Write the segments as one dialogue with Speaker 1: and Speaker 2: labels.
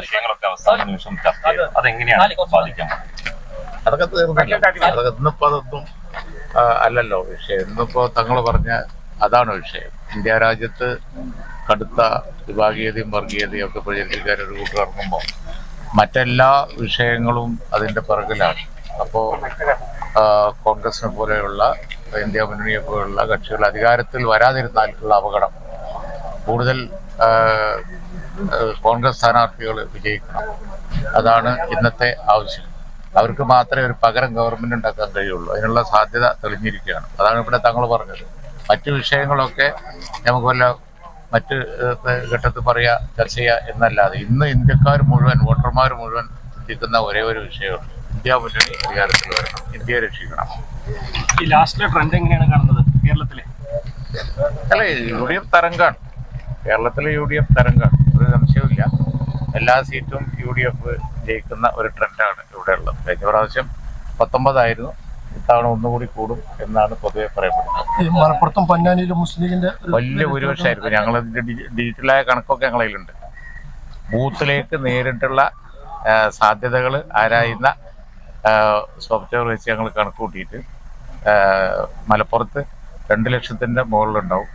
Speaker 1: വിഷയങ്ങളൊക്കെ അവസാന നിമിഷം ചർച്ച ചെയ്ത്. അതെങ്ങനെയാണ് ബാധിക്കാൻ?
Speaker 2: അതൊക്കെ തീർന്നല്ലോ. അതൊക്കെ ഇന്നിപ്പോ അതൊന്നും അല്ലല്ലോ വിഷയം. ഇന്നിപ്പോ തങ്ങൾ പറഞ്ഞ അതാണ് വിഷയം. ഇന്ത്യ രാജ്യത്ത് കടുത്ത വിഭാഗീയതയും വർഗീയതയും ഒക്കെ പ്രചരിപ്പിക്കാൻ ഒരു കൂട്ടർ ഇറങ്ങുമ്പോൾ മറ്റെല്ലാ വിഷയങ്ങളും അതിന്റെ പിറകിലാണ്. അപ്പോൾ കോൺഗ്രസിനെ പോലെയുള്ള ഇന്ത്യ മുന്നണിയെ പോലെയുള്ള കക്ഷികൾ അധികാരത്തിൽ വരാതിരുന്നാലുള്ള അപകടം. കൂടുതൽ കോൺഗ്രസ് സ്ഥാനാർത്ഥികൾ വിജയിക്കണം. അതാണ് ഇന്നത്തെ ആവശ്യം. അവർക്ക് മാത്രമേ ഒരു പകരം ഗവൺമെന്റ് ഉണ്ടാക്കാൻ കഴിയുള്ളൂ. അതിനുള്ള സാധ്യത തെളിഞ്ഞിരിക്കുകയാണ്. അതാണ് ഇവിടെ തങ്ങൾ പറഞ്ഞത്. മറ്റു വിഷയങ്ങളൊക്കെ നമുക്ക് വല്ല മറ്റ് ഘട്ടത്തിൽ പറയാ ചർച്ച ചെയ്യുക എന്നല്ലാതെ ഇന്ന് ഇന്ത്യക്കാർ മുഴുവൻ വോട്ടർമാർ മുഴുവൻ ചിന്തിക്കുന്ന ഒരേ ഒരു വിഷയമുണ്ട് ഇന്ത്യ മുന്നണി അധികാരത്തിൽ വരണം. ഇന്ത്യയെ രക്ഷിക്കണം.
Speaker 3: ഈ ലാസ്റ്റിലെ ട്രെൻഡ് എങ്ങനെയാണ് കാണുന്നത് കേരളത്തിലെ?
Speaker 2: അല്ല യു ഡി എഫ് തരംഗാണ്. കേരളത്തിലെ യു ഡി എഫ് തരംഗാണ് ഒരു സംശയവുമില്ല. എല്ലാ സീറ്റും യു ഡി എഫ് ജയിക്കുന്ന ഒരു ട്രെൻഡാണ് ഇവിടെ ഉള്ളത് കഴിഞ്ഞ പ്രാവശ്യം പത്തൊമ്പതായിരുന്നു. ഇത്തവണ ഒന്നുകൂടി കൂടും എന്നാണ് പൊതുവെ പറയപ്പെടുന്നത്.
Speaker 4: ഈ മലപ്പുറത്തും പൊന്നാനിയിലും മുസ്ലിം ഒരു
Speaker 2: വലിയ ഭൂരിപക്ഷമായിരിക്കും. ഞങ്ങൾ ഡിജിറ്റലായ കണക്കൊക്കെ ഞങ്ങളതിലുണ്ട് ബൂത്തിലേക്ക് നേരിട്ടുള്ള സാധ്യതകൾ ആരായുന്ന സോഫ്റ്റ്വെയർ വെച്ച് ഞങ്ങൾ കണക്ക് കൂട്ടിയിട്ട് മലപ്പുറത്ത് രണ്ട് ലക്ഷത്തിന്റെ മുകളിലുണ്ടാവും.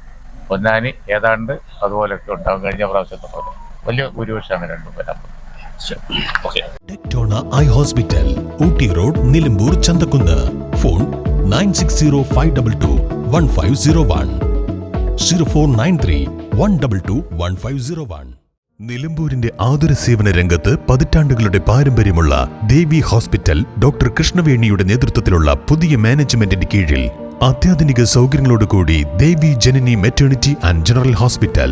Speaker 2: പൊന്നാനി ഏതാണ്ട് അതുപോലൊക്കെ ഉണ്ടാവും കഴിഞ്ഞ പ്രാവശ്യത്തെ പോലെ. വലിയ ഭൂരിപക്ഷമാണ് രണ്ടും വരാൻ
Speaker 5: ടെക്ടോണ I hospital Ooty road Nilambur Chanthakunnu. Phone nine six zero five double two one five zero one. Zero four nine three one double two one five zero one. നിലമ്പൂരിന്റെ ആതുര സേവന രംഗത്ത് പതിറ്റാണ്ടുകളുടെ പാരമ്പര്യമുള്ള ദേവി ഹോസ്പിറ്റൽ ഡോക്ടർ കൃഷ്ണവേണിയുടെ നേതൃത്വത്തിലുള്ള പുതിയ മാനേജ്മെന്റിന്റെ കീഴിൽ അത്യാധുനിക സൗകര്യങ്ങളോടുകൂടി Devi Janani maternity and general hospital